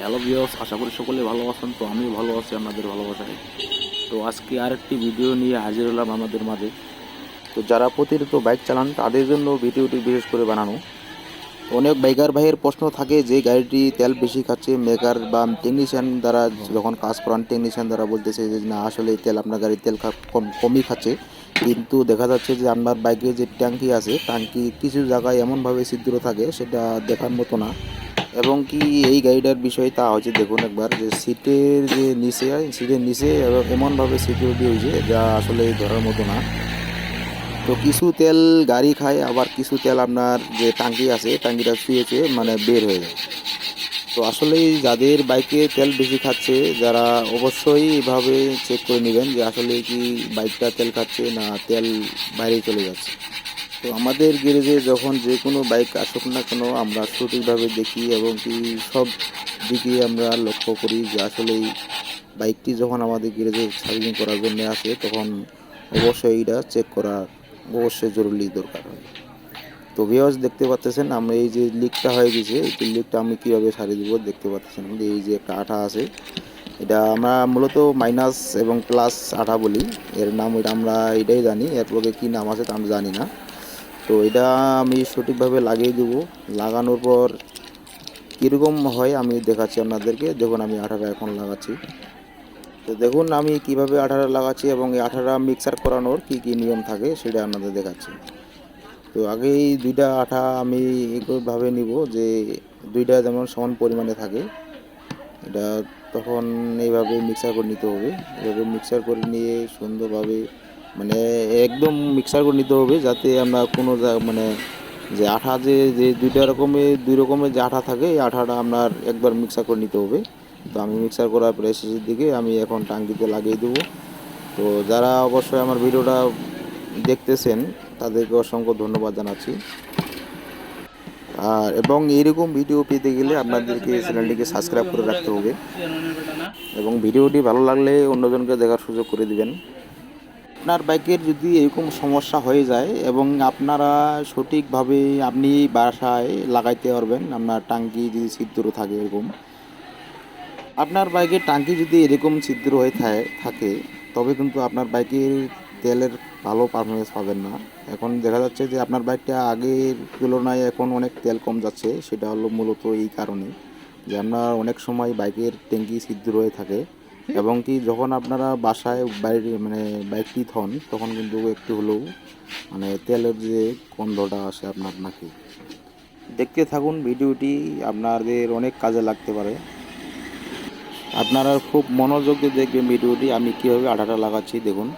Hello বিয়স আশা করি সকলে ভালো আছেন, তো আমিও ভালো আছি, আপনাদের ভালোবাসায়। তো আজকে আরেকটি ভিডিও নিয়ে হাজির হলাম আমাদের মাঝে। তো যারা প্রতিনিয়ত বাইক চালান, তাদের জন্য ভিডিওটি বিশেষ করে বানানো। অনেক বাইকার ভাইয়ের প্রশ্ন থাকে যে, গাড়িটি তেল বেশি খাচ্ছে মেকার বা টেকনিশিয়ান দ্বারা যখন কাজ করান টেকনিশিয়ান দ্বারা বলতেছে যে, না, আসলে তেল আপনার গাড়ির তেল কমই খাচ্ছে। কিন্তু দেখা যাচ্ছে যে, আপনার বাইকে যে ট্যাঙ্কি আছে, ট্যাঙ্কি কিছু জায়গায় এমনভাবে ছিদ্র থাকে, সেটা দেখার মতো না। এবং কি এই গাড়িটার বিষয় তা হচ্ছে দেখুন একবার, যে সিটের যে নিচে, সিটের নিচে এমনভাবে সিকিউরিটি হয়েছে, যা আসলে ধরার মতো না। তো কিছু তেল গাড়ি খায়, আবার কিছু তেল আপনার যে টাঙ্কি আছে, টাঙ্কিটা ছুঁয়েছে মানে বের হয়ে যায়। তো আসলে যাদের বাইকে তেল বেশি খাচ্ছে, যারা অবশ্যই এভাবে চেক করে নেবেন যে আসলে কি বাইকটা তেল খাচ্ছে না তেল বাইরে চলে যাচ্ছে। তো আমাদের গ্যারেজে যখন যে কোনো বাইক আসুক না কেন, আমরা সঠিকভাবে দেখি এবং কি সব দিকে আমরা লক্ষ্য করি যে আসলে বাইকটি যখন আমাদের গ্যারেজে সার্ভিসিং করার জন্য আসে, তখন অবশ্যই এটা চেক করা অবশ্যই জরুরি দরকার হয়। তো ভিওস দেখতে পাচ্ছেন আমরা এই যে লিকটা হয়ে গেছে, এই লিকটা আমি কীভাবে সারিয়ে দেবো দেখতে পাচ্ছেন আমাদের এই যে একটা আঠা আছে। এটা আমরা মূলত মাইনাস এবং প্লাস আঠা বলি। এর নাম এটা আমরা এটাই জানি এরপরে কী নাম আছে তা আমি জানি না। তো এটা আমি সঠিকভাবে লাগিয়ে দেবো। লাগানোর পর কীরকম হয় আমি দেখাচ্ছি আপনাদেরকে। দেখুন, আমি আঠাটা এখন লাগাচ্ছি। তো দেখুন, আমি কীভাবে আঠাটা লাগাচ্ছি এবং এই আঠাটা মিক্সার করানোর কি কি নিয়ম থাকে সেটা আপনাদের দেখাচ্ছি। তো আগে এই দুইটা আঠা আমি এইভাবে নিব যে দুইটা যেমন সমান পরিমাণে থাকে, এটা তখন এইভাবে মিক্সার করে নিতে হবে। এভাবে মিক্সার করে নিয়ে সুন্দরভাবে মানে একদম মিক্সার করে নিতে হবে যাতে আমরা কোনো মানে যে আঠা যে যে দুইটা রকমের দুই রকমের যে আঠা থাকে, এই আঠাটা আপনার একবার মিক্সার করে নিতে হবে। তো আমি মিক্সার করার প্রায় শেষের দিকে আমি এখন টাঙ্কিতে লাগিয়ে দেবো। তো যারা অবশ্যই আমার ভিডিওটা দেখতেছেন, তাদেরকে অসংখ্য ধন্যবাদ জানাচ্ছি। আর, এবং এইরকম ভিডিও পেতে গেলে আপনাদেরকে চ্যানেলটিকে সাবস্ক্রাইব করে রাখতে হবে। এবং ভিডিওটি ভালো লাগলে অন্যজনকে দেখার সুযোগ করে দিবেন। আপনার বাইকের যদি এরকম সমস্যা হয়ে যায় এবং আপনারা সঠিকভাবে আপনি বাসায় লাগাইতে পারবেন, আপনার টাঙ্কি যদি ছিদ্র থাকে এরকম, আপনার বাইকের টাঙ্কি যদি এরকম ছিদ্র হয়ে থাকে, তবে কিন্তু আপনার বাইকের তেলের ভালো পারফরমেন্স পাবেন না। এখন দেখা যাচ্ছে যে আপনার বাইকটা আগের তুলনায় এখন অনেক তেল কম যাচ্ছে, সেটা হলো মূলত এই কারণে যে আপনার অনেক সময় বাইকের ট্যাঙ্কি ছিদ্র হয়ে থাকে। এবং কি যখন আপনারা বাসায় বাইরে মানে বাইকটি থন তখন কিন্তু একটু হলেও মানে তেলের যে গন্ধটা আসে আপনার নাকি। দেখতে থাকুন, ভিডিওটি আপনাদের অনেক কাজে লাগতে পারে। আপনারা খুব মনোযোগ দিয়ে দেখবেন ভিডিওটি, আমি কীভাবে আঠাটা লাগাচ্ছি দেখুন।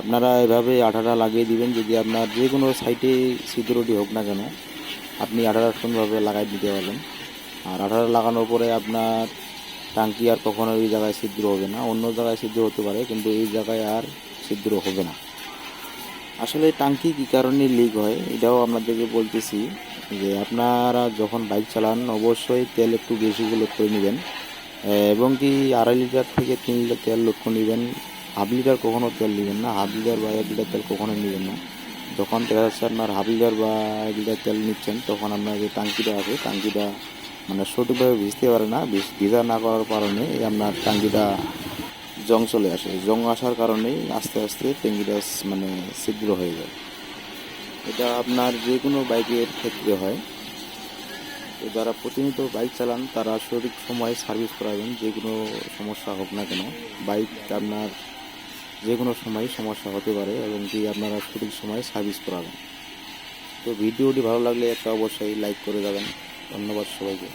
আপনারা এভাবে আঠাটা লাগিয়ে দিবেন, যদি আপনার যে কোনো সাইটে ছিদ্রটি হোক না কেন, আপনি আঠাটা সুন্দরভাবে লাগাই দিতে পারবেন। আর আঠাটা লাগানোর পরে আপনার টাঙ্কি আর কখনো এই জায়গায় ছিদ্র হবে না, অন্য জায়গায় ছিদ্র হতে পারে, কিন্তু এই জায়গায় আর ছিদ্র হবে না। আসলে টাঙ্কি কী কারণে লিক হয়, এটাও আপনাদেরকে বলতেছি যে আপনারা যখন বাইক চালান, অবশ্যই তেল একটু বেশি লোড করে নেবেন এবং কি আড়াই লিটার থেকে তিন লিটার তেল করে নেবেন। হাফ লিটার কখনো তেল নেবেন না, হাফ লিটার বা এক লিটার তেল কখনো নেবেন না। যখন তেল আপনার হাফ লিটার বা এক লিটার তেল নিচ্ছেন, তখন আপনার যে টাঙ্কিটা আছে, টাঙ্কিটা মানে সঠিকভাবে ভিজতে পারে না ভিজ- না করার কারণে আপনার টাঙ্কিটা জং চলে আসে। জং আসার কারণেই আস্তে আস্তে ট্যাঙ্কিটা মানে ছিদ্র হয়ে যায়। এটা আপনার যে কোনো বাইকের ক্ষেত্রে হয়। তো যারা প্রতিনিয়ত বাইক চালান, তারা সঠিক সময়ে সার্ভিস করাবেন যে কোনো সমস্যা হোক না কেন। বাইক আপনার যে কোনো সময় সমস্যা হতে পারে এবং কি আপনারা সঠিক সময় সার্ভিস করাবেন। তো ভিডিওটি ভালো লাগলে একটা অবশ্যই লাইক করে যাবেন। ধন্যবাদ সবাইকে